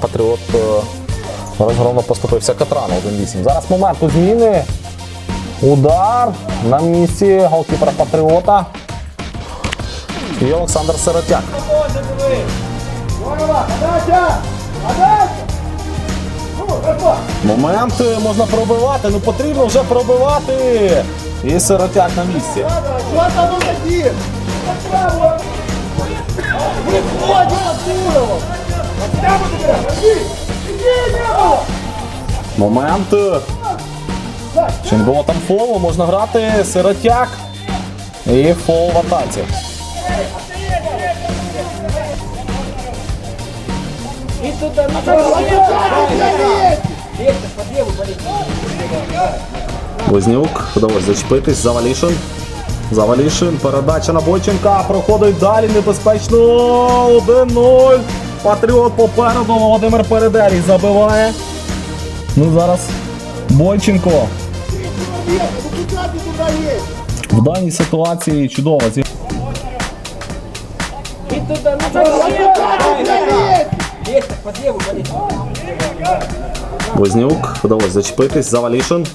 Патріот е, розгромно поступився Катрану 1-8. Зараз момент у зміни. Удар на місці голкіпера Патріота. І Олександр Сиротяк. Момент можна пробивати, ну потрібно вже пробивати. І Сиротяк на місці. Что там Момент. Чи не було там фолу, можна грати Сиротяк. І фол в атаці. Вознюк, вдалося зачепитись, Завалішин. Завалішин, передача на Бойченка, проходить далі небезпечно. 1-0. Патріот попереду, Володимир Передерій забиває. Ну зараз Бойченко. В даній ситуації чудово. Вознюк, вдалося зачепитись, Завалішин.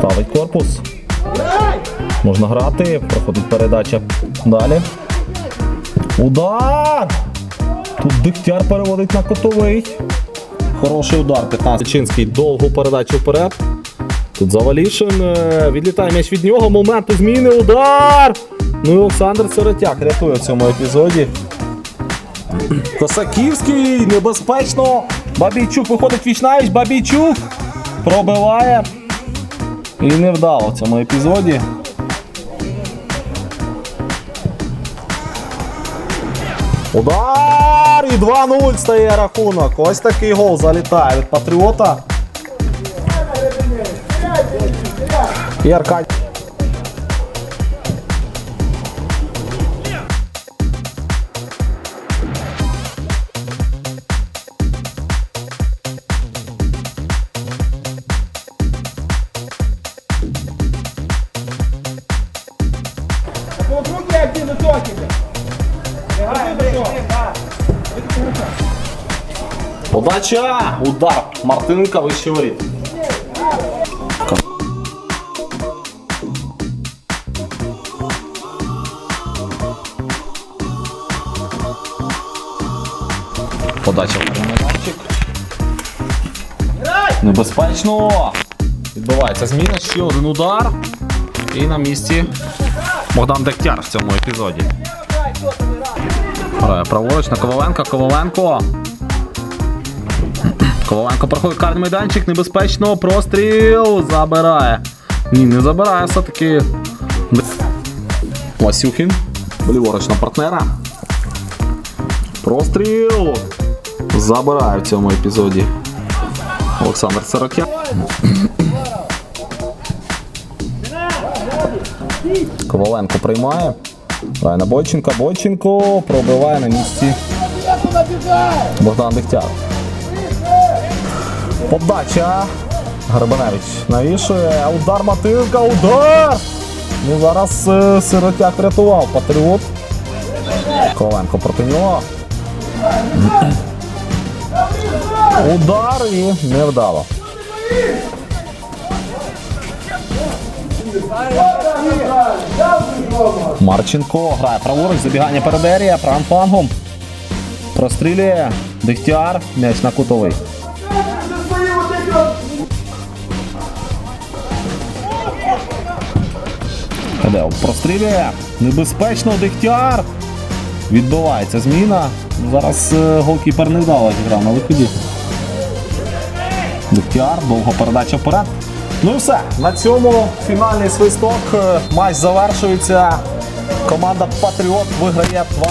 Ставить корпус. Можна грати, проходить передача далі. Удар! Тут Дегтяр переводить на котовий. Хороший удар. 15. Чинський довгу передачу вперед. Тут Завалішин. е, Відлітає м'яч від нього. Момент зміни. Удар! Ну і Олександр Сиротяк рятує в цьому епізоді. Косаківський, небезпечно. Бабійчук виходить вічнавіч. Бабійчук пробиває. І невдало в цьому епізоді. Удар! І 2-0 стає рахунок. Ось такий гол залітає від Патріота. І Аркадій. Подача! Удар! Мартиненка вище воріт. Подача майданчик. Небезпечно! Відбувається зміна, ще один удар. І на місці Богдан Дегтяр в цьому епізоді. Грає праворуч на Коваленка. Коваленко. Коваленко проходить карний майданчик, небезпечно, простріл, забирає. Ні, не забирає все-таки. Васюхін. Ліворуч на партнера. Простріл. Забирає в цьому епізоді. Олександр Сорокян. Коваленко приймає. На Бойченка. Бойченко пробиває на місці. Богдан Дегтяр. Подача. Гребеневич навішує. Удар Матилка. Удар! Ну зараз е, Сиротяк врятував. Патріот. Коваленко проти нього. Удар і невдало. Марченко грає праворуч, забігання передерія, правим флангом. Прострілює Дегтяр, м'яч на кутовий. Хедев прострілює. Небезпечно Дегтяр. Відбувається зміна. Зараз е, голкіпер не вдало зіграв на виході. Дегтяр, довга передача вперед. Ну і все. На цьому фінальний свисток. Е, Матч завершується. Команда Патріот виграє 2-0.